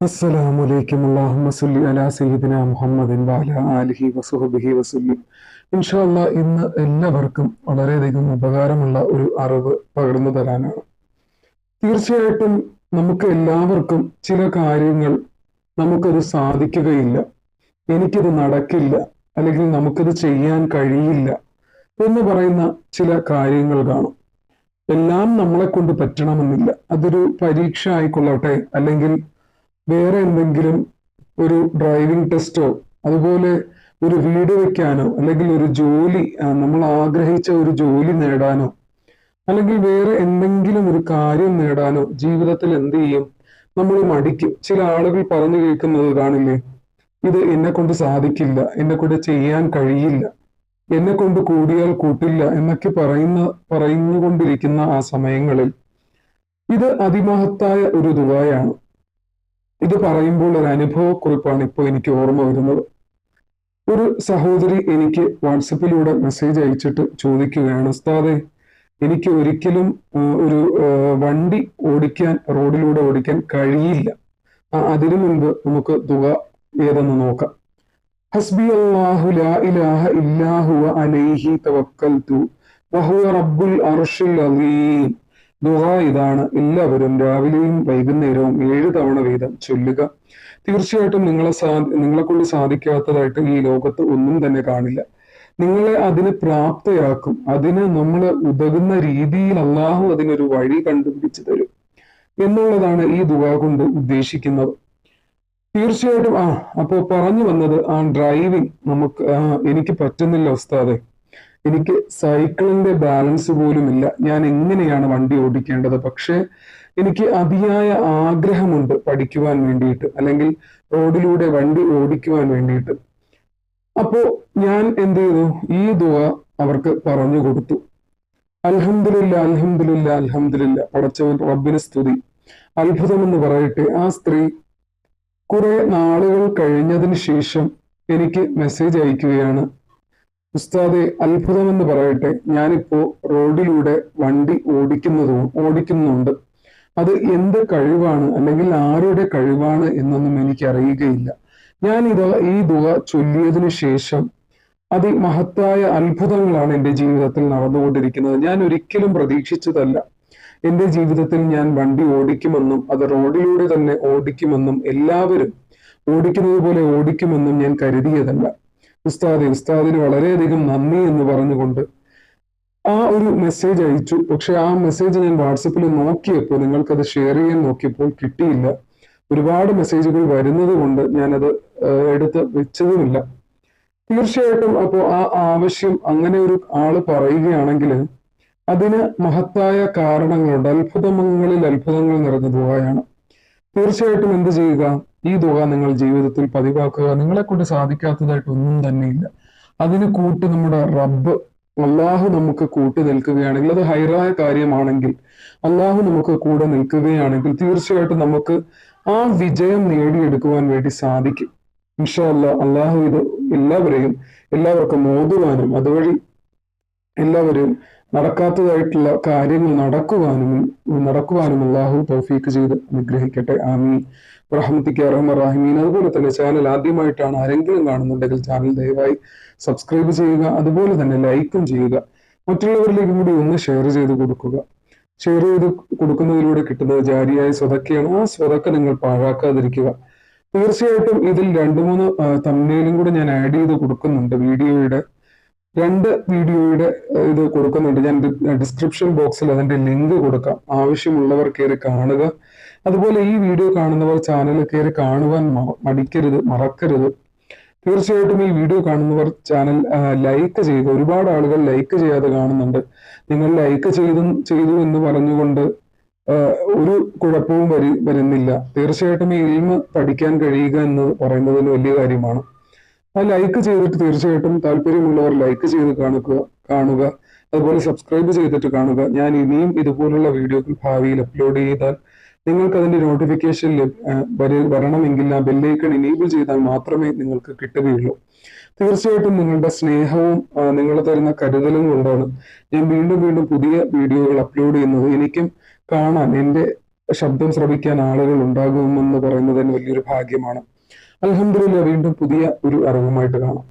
അസ്സലാമു അലൈക്കും. അല്ലാഹുമ്മ സല്ലി അലാ സയ്യിദിന മുഹമ്മദിൻ വഅലാ ആലിഹി വസുഹബിഹി വസല്ലി. ഇൻഷാ അല്ലാ ഇന്ന് എല്ലാവർക്കും വളരെയധികം ഉപകാരമുള്ള ഒരു അറിവ് പകർന്നു തരാനാണ്. തീർച്ചയായിട്ടും നമുക്ക് എല്ലാവർക്കും ചില കാര്യങ്ങൾ നമുക്കത് സാധിക്കുകയില്ല. എനിക്കത് നടക്കില്ല. അല്ലെങ്കിൽ നമുക്കത് ചെയ്യാൻ കഴിയില്ല എന്ന് പറയുന്ന ചില കാര്യങ്ങൾ കാണും. എല്ലാം നമ്മളെ കൊണ്ട് പറ്റണമെന്നില്ല. അതൊരു പരീക്ഷ ആയിക്കൊള്ളട്ടെ? അല്ലെങ്കിൽ വേറെ എന്തെങ്കിലും ഒരു ഡ്രൈവിംഗ് ടെസ്റ്റോ അതുപോലെ ഒരു വീട് വെക്കാനോ അല്ലെങ്കിൽ ഒരു ജോലി നമ്മൾ ആഗ്രഹിച്ച ഒരു ജോലി നേടാനോ അല്ലെങ്കിൽ വേറെ എന്തെങ്കിലും ഒരു കാര്യം നേടാനോ ജീവിതത്തിൽ എന്ത് ചെയ്യും? നമ്മൾ മടിക്കും. ചില ആളുകൾ പറഞ്ഞു കേൾക്കുന്നത് കാണില്ലേ? ഇത് എന്നെ കൊണ്ട് സാധിക്കില്ല എന്നെ കൊണ്ട് ചെയ്യാൻ കഴിയില്ല എന്നെ കൊണ്ട് കൂടിയാൽ കൂട്ടില്ല എന്നൊക്കെ പറയുന്ന പറയുന്നുകൊണ്ടിരിക്കുന്ന ആ സമയങ്ങളിൽ ഇത് അതിമഹത്തായ ഒരു ദുബായാണ്. ഇത് പറയുമ്പോൾ ഒരു അനുഭവക്കുറിപ്പാണ് ഇപ്പോൾ എനിക്ക് ഓർമ്മ വരുന്നത്. ഒരു സഹോദരി എനിക്ക് വാട്സപ്പിലൂടെ മെസ്സേജ് അയച്ചിട്ട് ചോദിക്കുകയാണ് ഉസ്താദെ എനിക്ക് ഒരിക്കലും ഒരു വണ്ടി ഓടിക്കാൻ റോഡിലൂടെ ഓടിക്കാൻ കഴിയില്ല. അതിനു മുൻപ് നമുക്ക് തുക ഏതെന്ന് നോക്കാം. ഹസ്ബി അള്ളാഹു ലാ ഇലാഹ ഇല്ലാഹു അലൈഹി തവക്കൽതു വഹുവ റബ്ബുൽ അർഷിൽ അലീം ദുഹ ഇതാണ്. എല്ലാവരും രാവിലെയും വൈകുന്നേരവും ഏഴ് തവണ വീതം ചൊല്ലുക. തീർച്ചയായിട്ടും നിങ്ങളെ സാ നിങ്ങളെ കൊണ്ട് സാധിക്കാത്തതായിട്ട് ഈ ലോകത്ത് ഒന്നും തന്നെ കാണില്ല. നിങ്ങളെ അതിന് പ്രാപ്തയാക്കും. അതിന് നമ്മൾ ഉതകുന്ന രീതിയിൽ അള്ളാഹു അതിനൊരു വഴി കണ്ടുപിടിച്ചു തരും എന്നുള്ളതാണ് ഈ ദുവ കൊണ്ട് ഉദ്ദേശിക്കുന്നത്. തീർച്ചയായിട്ടും ആ അപ്പോ പറഞ്ഞു വന്നത് ആ ഡ്രൈവിംഗ് നമുക്ക് എനിക്ക് പറ്റുന്നില്ല ഉസ്താദെ. എനിക്ക് സൈക്കിളിന്റെ ബാലൻസ് പോലും ഇല്ല ഞാൻ എങ്ങനെയാണ് വണ്ടി ഓടിക്കേണ്ടത്? പക്ഷേ എനിക്ക് അതിയായ ആഗ്രഹമുണ്ട് പഠിക്കുവാൻ വേണ്ടിയിട്ട് അല്ലെങ്കിൽ റോഡിലൂടെ വണ്ടി ഓടിക്കുവാൻ വേണ്ടിയിട്ട്. അപ്പോ ഞാൻ എന്ത് ചെയ്തു? ഈ ദുവ അവർക്ക് പറഞ്ഞു കൊടുത്തു. അൽഹംദുലില്ല അൽഹംദുലില്ല അൽഹംദുലില്ല. പടച്ചവൻ റബ്ബിന് സ്തുതി. അത്ഭുതം എന്ന് പറയട്ടെ ആ സ്ത്രീ കുറെ നാളുകൾ കഴിഞ്ഞതിന് ശേഷം എനിക്ക് മെസ്സേജ് അയക്കുകയാണ്. ഉസ്താദെ അത്ഭുതമെന്ന് പറയട്ടെ ഞാനിപ്പോ റോഡിലൂടെ വണ്ടി ഓടിക്കുന്നതും ഓടിക്കുന്നുണ്ട്. അത് എന്ത് കഴിവാണ് അല്ലെങ്കിൽ ആരുടെ കഴിവാണ് എന്നൊന്നും എനിക്ക് അറിയുകയില്ല ഞാൻ ഇത് ഈ ദുവ ചൊല്ലിയതിനു ശേഷം അതിമഹത്തായ അത്ഭുതങ്ങളാണ് എന്റെ ജീവിതത്തിൽ നടന്നുകൊണ്ടിരിക്കുന്നത്. ഞാൻ ഒരിക്കലും പ്രതീക്ഷിച്ചതല്ല. എന്റെ ജീവിതത്തിൽ ഞാൻ വണ്ടി ഓടിക്കുമെന്നും അത് റോഡിലൂടെ തന്നെ ഓടിക്കുമെന്നും എല്ലാവരും ഓടിക്കുന്നത് പോലെ ഓടിക്കുമെന്നും ഞാൻ കരുതിയതല്ല. ഉസ്താദെ ഉസ്താദിന് വളരെയധികം നന്ദി എന്ന് പറഞ്ഞുകൊണ്ട് ആ ഒരു മെസ്സേജ് അയച്ചു. പക്ഷെ ആ മെസ്സേജ് ഞാൻ വാട്സപ്പിൽ നോക്കിയപ്പോൾ നിങ്ങൾക്കത് ഷെയർ ചെയ്യാൻ നോക്കിയപ്പോൾ കിട്ടിയില്ല. ഒരുപാട് മെസ്സേജുകൾ വരുന്നത് കൊണ്ട് ഞാനത് എടുത്ത് വെച്ചതുമില്ല. തീർച്ചയായിട്ടും അപ്പോൾ ആ ആവശ്യം അങ്ങനെ ഒരു ആൾ പറയുകയാണെങ്കിൽ അതിന് മഹത്തായ കാരണങ്ങളുണ്ട്. അത്ഭുതങ്ങളിൽ അത്ഭുതങ്ങൾ നിറഞ്ഞ ദുബായാണ് തീർച്ചയായിട്ടും എന്ത് ചെയ്യുക? ഈ തുക നിങ്ങൾ ജീവിതത്തിൽ പതിവാക്കുക നിങ്ങളെ കൊണ്ട് സാധിക്കാത്തതായിട്ട് ഒന്നും തന്നെയില്ല അതിന് കൂട്ട് നമ്മുടെ റബ്ബ് അള്ളാഹു നമുക്ക് കൂട്ടി നിൽക്കുകയാണെങ്കിൽ അത് ഹൈറായ കാര്യമാണെങ്കിൽ അള്ളാഹു നമുക്ക് കൂടെ നിൽക്കുകയാണെങ്കിൽ തീർച്ചയായിട്ടും നമുക്ക് ആ വിജയം നേടിയെടുക്കുവാൻ വേണ്ടി സാധിക്കും. ഇൻഷാ അല്ലാ അള്ളാഹു ഇത് എല്ലാവരെയും എല്ലാവർക്കും ഓതുവാനും അതുവഴി എല്ലാവരും നടക്കാത്തതായിട്ടുള്ള കാര്യങ്ങൾ നടക്കുവാനും നടക്കുവാനും അള്ളാഹു തൗഫീക്ക് ചെയ്ത് അനുഗ്രഹിക്കട്ടെ. ആമീൻ. റഹ്മത്തിക്ക് റഹ്മറാഹിമീൻ അതുപോലെ തന്നെ ചാനൽ ആദ്യമായിട്ടാണ് ആരെങ്കിലും കാണുന്നുണ്ടെങ്കിൽ ചാനൽ ദയവായി സബ്സ്ക്രൈബ് ചെയ്യുക അതുപോലെ തന്നെ ലൈക്കും ചെയ്യുക. മറ്റുള്ളവരിലേക്കും കൂടി ഒന്ന് ഷെയർ ചെയ്ത് കൊടുക്കുക. ഷെയർ ചെയ്ത് കൊടുക്കുന്നതിലൂടെ കിട്ടുന്നത് ജാരിയായ സ്വതക്കയാണ്. ആ സ്വതക്ക നിങ്ങൾ പാഴാക്കാതിരിക്കുക. തീർച്ചയായിട്ടും ഇതിൽ രണ്ടു മൂന്ന് തമ്മിലും കൂടെ ഞാൻ ആഡ് ചെയ്ത് കൊടുക്കുന്നുണ്ട് വീഡിയോയുടെ. രണ്ട് വീഡിയോയുടെ ഇത് കൊടുക്കുന്നുണ്ട്. ഞാൻ ഡിസ്ക്രിപ്ഷൻ ബോക്സിൽ അതിന്റെ ലിങ്ക് കൊടുക്കാം. ആവശ്യമുള്ളവർ കയറി കാണുക. അതുപോലെ ഈ വീഡിയോ കാണുന്നവർ ചാനൽ കയറി കാണുവാൻ മടിക്കരുത് മറക്കരുത്. തീർച്ചയായിട്ടും ഈ വീഡിയോ കാണുന്നവർ ചാനൽ ലൈക്ക് ചെയ്യുക. ഒരുപാട് ആളുകൾ ലൈക്ക് ചെയ്യാതെ കാണുന്നുണ്ട്. നിങ്ങൾ ലൈക്ക് ചെയ്തു ചെയ്തു എന്ന് പറഞ്ഞുകൊണ്ട് ഒരു കുഴപ്പവും വരി വരുന്നില്ല. തീർച്ചയായിട്ടും ഈ ഇൽമ പഠിക്കാൻ കഴിയുക എന്ന് പറയുന്നതിന് വലിയ കാര്യമാണ്. ലൈക്ക് ചെയ്തിട്ട് തീർച്ചയായിട്ടും താല്പര്യമുള്ളവർ ലൈക്ക് ചെയ്ത് കാണുക കാണുക. അതുപോലെ സബ്സ്ക്രൈബ് ചെയ്തിട്ട് കാണുക. ഞാൻ ഇനിയും ഇതുപോലുള്ള വീഡിയോകൾ ഭാവിയിൽ അപ്ലോഡ് ചെയ്താൽ നിങ്ങൾക്ക് അതിന്റെ നോട്ടിഫിക്കേഷൻ വരണമെങ്കിൽ ആ ബെല്ലൈക്കൺ ഇനേബിൾ ചെയ്താൽ മാത്രമേ നിങ്ങൾക്ക് കിട്ടുകയുള്ളൂ. തീർച്ചയായിട്ടും നിങ്ങളുടെ സ്നേഹവും നിങ്ങൾ തരുന്ന കരുതലും കൊണ്ടാണ് ഞാൻ വീണ്ടും വീണ്ടും പുതിയ വീഡിയോകൾ അപ്ലോഡ് ചെയ്യുന്നത്. എനിക്കും കാണാൻ എന്റെ ശബ്ദം ശ്രവിക്കാൻ ആളുകൾ ഉണ്ടാകുമെന്ന് പറയുന്നത് വലിയൊരു ഭാഗ്യമാണ്. അലഹമില്ല വീണ്ടും പുതിയ ഒരു അറിവുമായിട്ട് കാണാം.